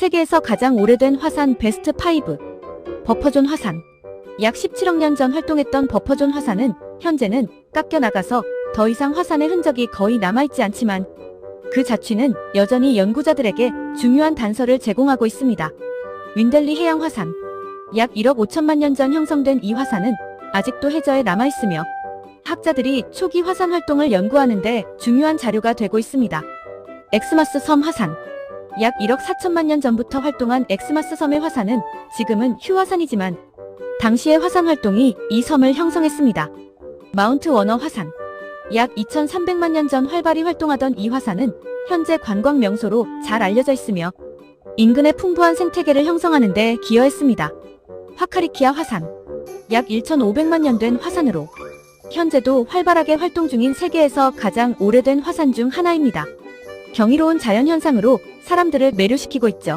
세계에서 가장 오래된 화산 베스트 5. 버퍼존 화산. 약 17억 년 전 활동했던 버퍼존 화산은 현재는 깎여 나가서 더 이상 화산의 흔적이 거의 남아있지 않지만 그 자취는 여전히 연구자들에게 중요한 단서를 제공하고 있습니다. 윈델리 해양 화산. 약 1억 5천만 년 전 형성된 이 화산은 아직도 해저에 남아있으며 학자들이 초기 화산 활동을 연구하는데 중요한 자료가 되고 있습니다. 엑스마스 섬 화산. 약 1억 4천만 년 전부터 활동한 엑스마스 섬의 화산은 지금은 휴화산이지만 당시의 화산 활동이 이 섬을 형성했습니다. 마운트 워너 화산. 약 2300만 년 전 활발히 활동하던 이 화산은 현재 관광 명소로 잘 알려져 있으며 인근의 풍부한 생태계를 형성하는 데 기여했습니다. 화카리키아 화산. 약 1500만 년 된 화산으로 현재도 활발하게 활동 중인 세계에서 가장 오래된 화산 중 하나입니다. 경이로운 자연현상으로 사람들을 매료시키고 있죠.